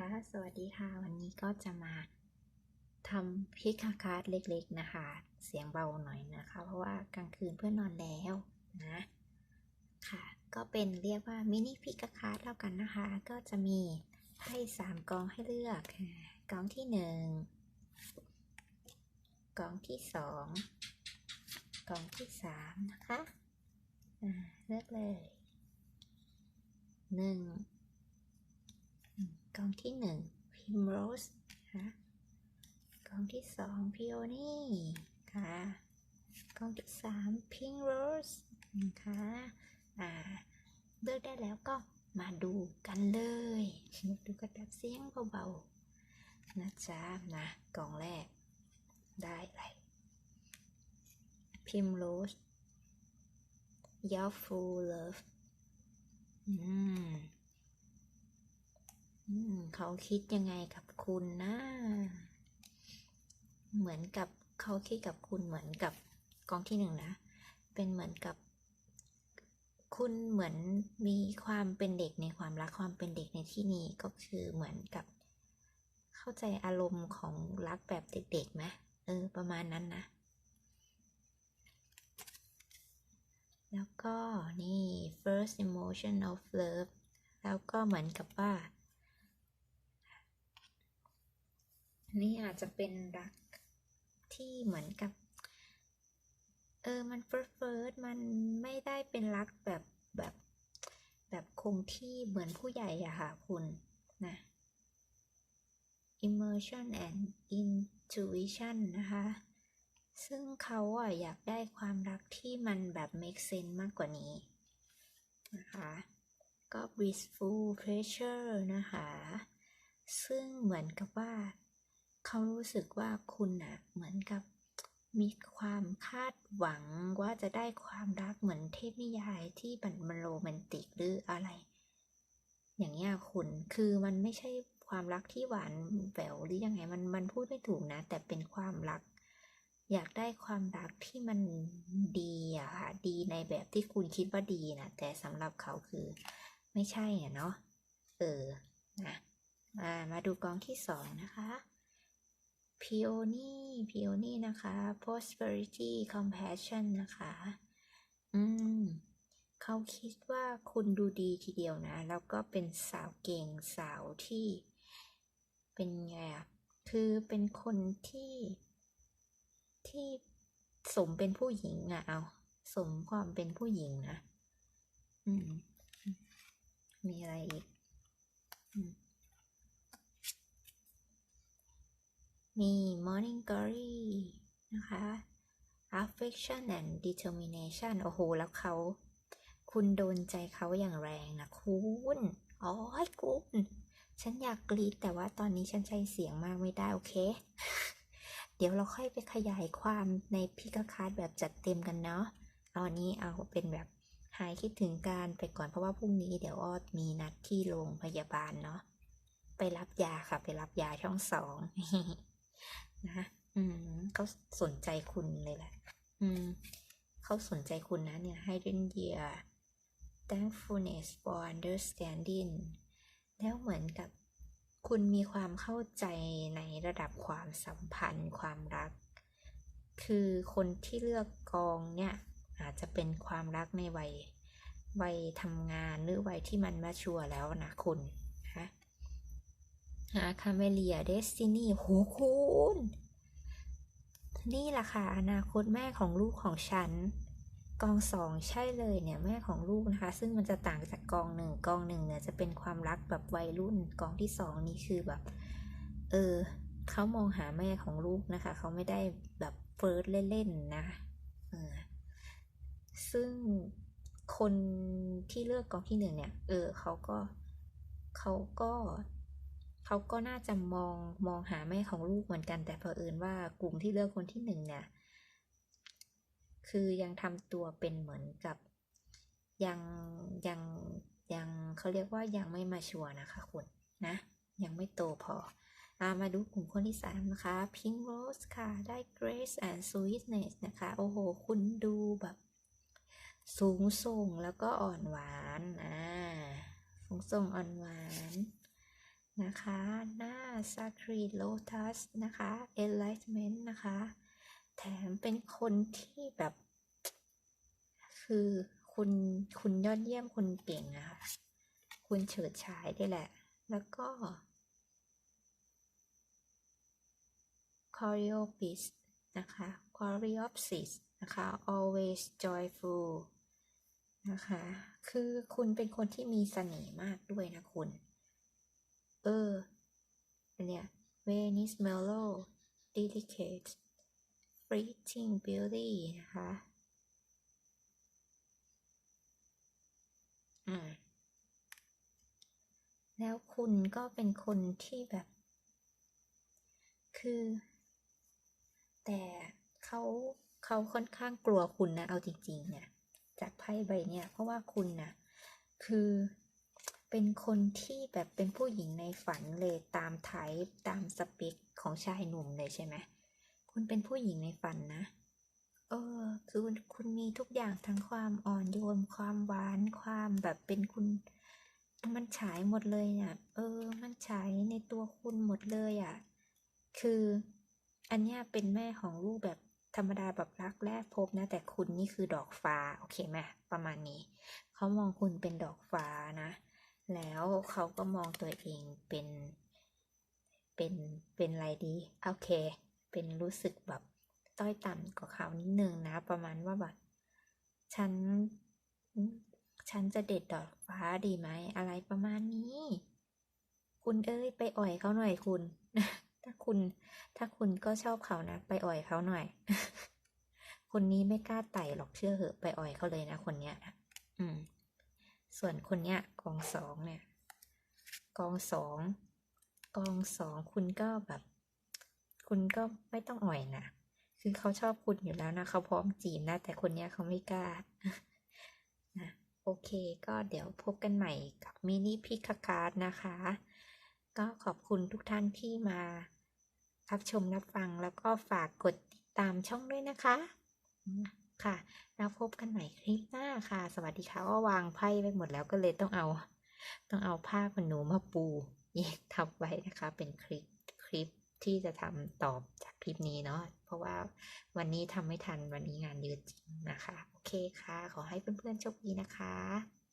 ค่ะสวัสดีค่ะ วันนี้ก็จะมาทำพิกาการ์ดเล็กๆนะคะ เสียงเบาหน่อยนะคะ เพราะว่ากลางคืนเพื่อนนอนแล้วนะ ค่ะ ก็เป็นเรียกว่ามินิพิกาการ์ดแล้วกันนะคะ ก็จะมีไพ่สามกองให้เลือกกองที่หนึ่งกองที่สองกองที่สามนะคะเลือกเลยหนึ่ง องที่หนึ่งพิมโรสค่ะกองที่สองพิโอนี่ค่ะกองที่สามพิงโรสนะคะอ่าเลือกได้แล้วก็มาดูกันเลย ดูกันแบบเสียงเบาๆนะจ๊ะนะกล่องแรก ได้เลยพิมโรสยาฟูเลิฟอืม เขาคิดยังไงกับคุณนะ เหมือนกับเขาคิดกับคุณเหมือนกับกองที่หนึ่งนะ เป็นเหมือนกับ คุณเหมือนมีความเป็นเด็กในความรักความเป็นเด็กในที่นี้ก็คือเหมือนกับ เข้าใจอารมณ์ของรักแบบเด็กๆไหมเออ ประมาณนั้นนะ แล้วก็นี่ first emotion of love แล้วก็เหมือนกับว่า นี่อาจจะเป็นรักที่เหมือนกับ เออ มันเฟิร์สเฟิร์สมันไม่ได้เป็นรักแบบแบบแบบคงที่เหมือนผู้ใหญ่อะค่ะคุณนะ immersion and intuition นะคะ ซึ่งเขาอะอยากได้ความรักที่มันแบบ make sense มากกว่านี้นะคะ ก็ blissful pleasure นะคะ ซึ่งเหมือนกับว่า เขารู้สึกว่าคุณอะเหมือนกับมีความคาดหวังว่าจะได้ความรักเหมือนเทพนิยายที่มันโรแมนติกหรืออะไร อย่างเงี้ยคุณคือมันไม่ใช่ความรักที่หวานแหววหรือยังไงมันมันพูดไม่ถูกนะ แต่เป็นความรัก อยากได้ความรักที่มันดีอะค่ะดีในแบบที่คุณคิดว่าดีนะแต่สำหรับเขาคือไม่ใช่อะเนาะเออนะมามาดูกองที่สองนะคะ Peony Peony นะคะ Prosperity Compassion นะคะ อืมเขาคิดว่าคุณดูดีทีเดียวนะ แล้วก็เป็นสาวเก่งสาวที่เป็นไงอะคือเป็นคนที่ที่สมเป็นผู้หญิงอะเอา สมความเป็นผู้หญิงนะ อืม มีอะไรอีก อืม มี morning glory นะคะ affection and determination โอ้โห แล้วเขา คุณโดนใจเขาอย่างแรงนะคุณอ๋อคุณฉันอยากกรีดแต่ว่าตอนนี้ฉันใช้เสียงมากไม่ได้ โอเค เดี๋ยวเราค่อยไปขยายความในพิกคาร์ดแบบจัดเต็มกันเนาะเอาอันนี้เอาเป็นแบบหายคิดถึงการไปก่อนเพราะว่าพรุ่งนี้เดี๋ยวออดมีนัดที่โรงพยาบาลเนาะไปรับยาค่ะ ไปรับยาช่องสอง นะอืมเขาสนใจคุณเลยแหละ อืมเขาสนใจคุณนะเนี่ย Hidden Year Thankfulness for Understanding แล้วเหมือนกับคุณมีความเข้าใจในระดับความสัมพันธ์ความรัก คือคนที่เลือกกองเนี่ย อาจจะเป็นความรักในวัยวัยทำงานหรือวัยที่มันมาชัวแล้วนะคุณ หาคาเมเลียเดสตินีโหคุณนี่แหละค่ะ อนาคตแม่ของลูกของฉัน กองสองใช่เลยเนี่ย แม่ของลูกนะคะ ซึ่งมันจะต่างจากกองหนึ่งกองหนึ่งเนี่ยจะเป็นความรักแบบวัยรุ่น กองที่สองนี่คือแบบ เออเขามองหาแม่ของลูกนะคะ เขาไม่ได้แบบเฟิร์สเล่นๆนะเออซึ่งคนที่เลือกกองที่หนึ่งเนี่ย เออเขาก็เขาก็ เขาก็น่าจะมองมองหาแม่ของลูกเหมือนกัน แต่เผอิญว่ากลุ่มที่เลือกคนที่หนึ่งเนี่ยคือยังทำตัวเป็นเหมือนกับยังยังยังเขาเรียกว่ายังไม่มาชัวร์นะคะคุณนะ ยังไม่โตพออามาดูกลุ่มคนที่สามนะคะ Pink Rose ค่ะ ได้ Grace and Sweetness นะคะ โอ้โห คุณดูแบบ สูงส่งแล้วก็อ่อนหวาน อ่า สูงส่งอ่อนหวาน นะคะ หน้า Sacred Lotus นะคะ Enlightenment นะคะ แถมเป็นคนที่แบบ คือคุณคุณยอดเยี่ยมคุณเก่งนะคะคุณเฉิดฉายได้แหละ แล้วก็ Choreopsis นะคะ choreopsis นะคะ always joyful นะคะ คือคุณเป็นคนที่มีเสน่ห์มากด้วยนะคุณ เออ เนี้ย Venice mellow delicate fleeting beauty นะคะอ่าแล้วคุณก็เป็นคนที่แบบ คือ แต่เขาเขาค่อนข้างกลัวคุณนะ เอาจริงๆ เนี่ย จากไพ่ใบเนี่ย เพราะว่าคุณนะคือ เป็นคนที่แบบเป็นผู้หญิงในฝันเลยตามไทป์ตามสเปคของชายหนุ่มเลยใช่ไหมคุณเป็นผู้หญิงในฝันนะเออคือคุณมีทุกอย่างทั้งความอ่อนโยนความหวานความแบบเป็นคุณมันฉายหมดเลยอะ เออ มันฉายในตัวคุณหมดเลยอะ คืออันเนี้ยเป็นแม่ของลูกแบบธรรมดาแบบรักแรกพบนะ แต่คุณนี่คือดอกฟ้า โอเคไหมประมาณนี้ เขามองคุณเป็นดอกฟ้านะ แล้วเขาก็มองตัวเองเป็น เป็น เป็นอะไรดี โอเค เป็นรู้สึกแบบต้อยต่ำกว่าเขานิดนึงนะ ประมาณว่าแบบฉัน ฉันจะเด็ดดอกฟ้าดีไหม อะไรประมาณนี้ คุณเอ้ยไปอ่อยเขาหน่อยคุณ ถ้าคุณ ถ้าคุณก็ชอบเขานะ ไปอ่อยเขาหน่อย คนนี้ไม่กล้าไต่หรอกเชื่อเหอะ ไปอ่อยเขาเลยนะคนเนี้ยนะอืม ส่วนคนเนี้ยกองสองเนี่ยกองสองกองสองคุณก็แบบ คุณก็ไม่ต้องอ่อยนะคือเขาชอบคุณอยู่แล้วนะเขาพร้อมจีบนะแต่คนเนี้ยเขาไม่กล้านะโอเค ก็เดี๋ยวพบกันใหม่กับมินิพิคการ์ดนะคะ ก็ขอบคุณทุกท่านที่มารับชมรับฟังแล้วก็ฝากกดติดตามช่องด้วยนะคะ ค่ะแล้วพบกันใหม่คลิปหน้าค่ะ สวัสดีค่ะว่าวางไพ่ไปหมดแล้วก็เลยต้องเอา ต้องเอาผ้าขนหนูมาปูแยกทับไว้นะคะ เป็นคลิปคลิปที่จะทำตอบจากคลิปนี้เนาะเพราะว่าวันนี้ทำไม่ทันวันนี้งานเยอะจริงนะคะ โอเคค่ะ ขอให้เพื่อนๆโชคดีนะคะ